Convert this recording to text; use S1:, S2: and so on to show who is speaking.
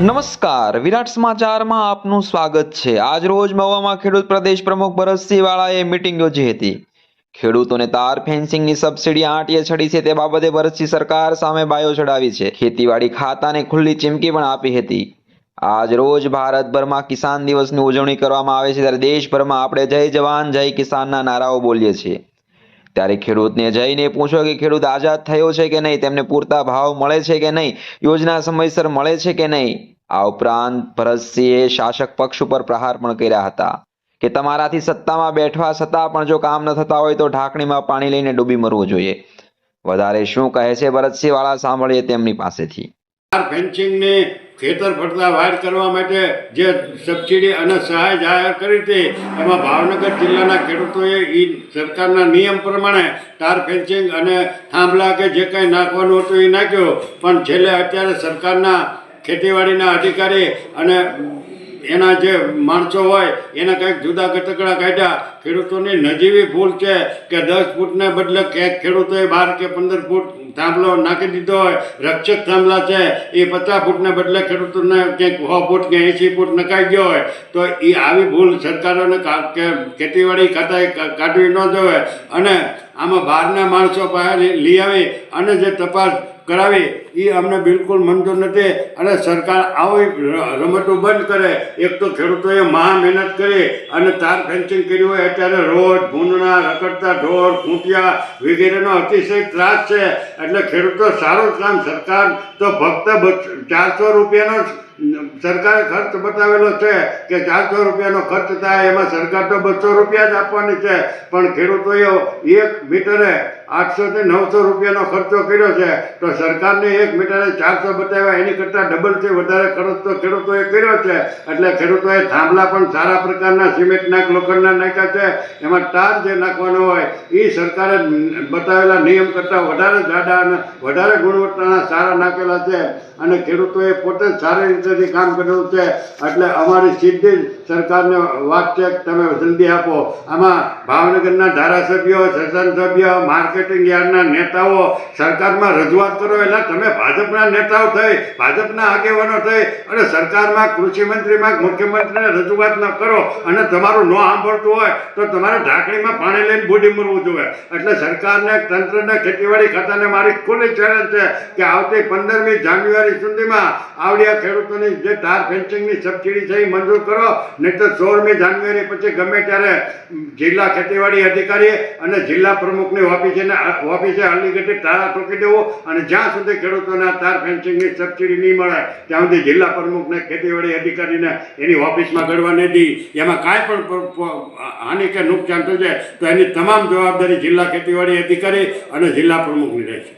S1: નમસ્કાર. વિરાટ સમાચારમાં આપનું સ્વાગત છે. આજ રોજ મહુવામાં ખેડૂત પ્રદેશ પ્રમુખ ભરતસિંહ વાળાએ મીટિંગ યોજી હતી. ખેડૂતોને તાર ફેન્સિંગની સબસિડી આંટીએ ચડી છે તે બાબતે ભરતસિંહ સરકાર સામે બાયો ચડાવી છે. ખેતીવાડી ખાતાને ખુલ્લી ચીમકી પણ આપી હતી. આજ રોજ ભારતભરમાં કિસાન દિવસની ઉજવણી કરવામાં આવે છે ત્યારે દેશભરમાં આપણે જય જવાન, જય કિસાનના નારાઓ બોલીએ છીએ. ત્યારે ખેડૂતને જઈને પૂછો કે ખેડૂત આઝાદ થયો છે કે નહીં? તેમને પૂરતા ભાવ મળે છે કે નહીં? યોજના સમયસર મળે છે કે નહીં? આ ઉપરાંત ભરતસિંહે શાસક પક્ષ ઉપર પ્રહાર પણ કર્યા હતા કે તમારાથી સત્તામાં બેઠવા છતાં પણ જો કામ ન થતા હોય તો ઢાંકણીમાં પાણી લઈને ડૂબી મરવું જોઈએ. વધારે શું કહે છે ભરતસિંહ વાળા સાંભળીએ તેમની પાસેથી.
S2: ખેતર ફરતા વાડ કરવા માટે જે સબસિડી અને સહાય જાહેર કરી હતી, એમાં ભાવનગર જિલ્લાના ખેડૂતોએ એ સરકારના નિયમ પ્રમાણે તાર ફેન્સિંગ અને થાંભલા કે જે કંઈ નાખવાનું હતું એ નાખ્યું. પણ છેલ્લે અત્યારે સરકારના ખેતીવાડીના અધિકારી અને એના જે માણસો હોય, એના કંઈક જુદા કટકડા કાઢ્યા. ખેડૂતોની નજીવી ભૂલ છે કે દસ ફૂટને બદલે ક્યાંક ખેડૂતોએ બાર કે પંદર ફૂટ થાંભલો નાખી દીધો હોય, રક્ષક થાંભલા છે, એ પચાસ ફૂટને બદલે ખેડૂતોને ક્યાંક સો ફૂટ કે એંસી ફૂટ નખાઈ ગયો હોય, તો એ આવી ભૂલ સરકારોને ખેતીવાડી ખાતાએ કાઢવી ન જોઈએ. અને આમાં બહારના માણસો પાસે લઈ આવી અને જે તપાસ કરાવી એ અમને બિલકુલ મંજૂર નથી. અને સરકાર આવી રમતો બંધ કરે. એક તો ખેડૂતોએ મહા મહેનત કરી અને તાર ફેન્સિંગ કર્યું હોય અત્યારે રોડ, ભૂંડણા, રખડતા ઢોર, ખૂંટિયા વગેરેનો અતિશય ત્રાસ છે. એટલે ખેડૂતો સારું કામ સરકાર તો ફક્ત ચારસો રૂપિયાનો સરકારે ખર્ચ બતાવેલો છે કે ચારસો રૂપિયાનો ખર્ચ થાય એમાં સરકાર તો બસો રૂપિયા જ આપવાની છે. પણ ખેડૂતોએ એક મીટરે આઠસો થી નવસો રૂપિયાનો ખર્ચો કર્યો છે. તો સરકારને એક મીટરે ચારસો બતાવ્યા, એની કરતાં ડબલથી વધારે ખર્ચ તો ખેડૂતોએ કર્યો છે. એટલે ખેડૂતોએ થાંભલા પણ સારા પ્રકારના સિમેન્ટના લોખંડના નાખ્યા છે. એમાં તાર જે નાખવાનો હોય એ સરકારે બતાવેલા નિયમ કરતાં વધારે જાડા અને વધારે ગુણવત્તાના સારા નાખેલા છે. અને ખેડૂતોએ પોતે સારી રીતેથી કામ કર્યું છે. એટલે અમારી સીધી સરકારને વાત છે તમે જલ્દી આપો. આમાં ભાવનગરના ધારાસભ્યો સેશન સભ્ય માર્કેટિંગ યાર્ડના નેતાઓ સરકારમાં રજૂઆત કરો એટલે તમે ભાજપના નેતાઓ થઈ, ભાજપના આગેવાનો થઈ અને સરકારમાં કૃષિ મુખ્યમંત્રીને રજૂઆત ન કરો અને તમારું ન સાંભળતું હોય તો તમારે ઢાંકણીમાં પાણી લઈને બુડી મરવું જોઈએ. એટલે સરકારને, તંત્રને ખેતીવાડી ખાતાને મારી ખુલ્લી ચેલેન્જ છે કે આવતી પંદરમી જાન્યુઆરી સુધીમાં આવડિયા ખેડૂતોની જે તાર ફેન્સિંગની સબસિડી છે એ મંજૂર કરો નહીં તો સોળમી જાન્યુઆરી પછી ગમે ત્યારે જિલ્લા ખેતીવાડી અધિકારી અને જિલ્લા પ્રમુખની ઓફિસે ઓફિસે હલ્લીગઢી તાળા ટોકી દેવો અને જ્યાં સુધી ખેડૂતોને તાર ફેન્સિંગની સબસિડી નહીં મળે, ત્યાં સુધી જિલ્લા પ્રમુખને, ખેતીવાડી અધિકારીને એની ઓફિસમાં ગળવા દી. એમાં કાંઈ પણ હાનિ કે નુકસાન થશે, તો એની તમામ જવાબદારી જિલ્લા ખેતીવાડી અધિકારી અને જિલ્લા પ્રમુખની રહેશે.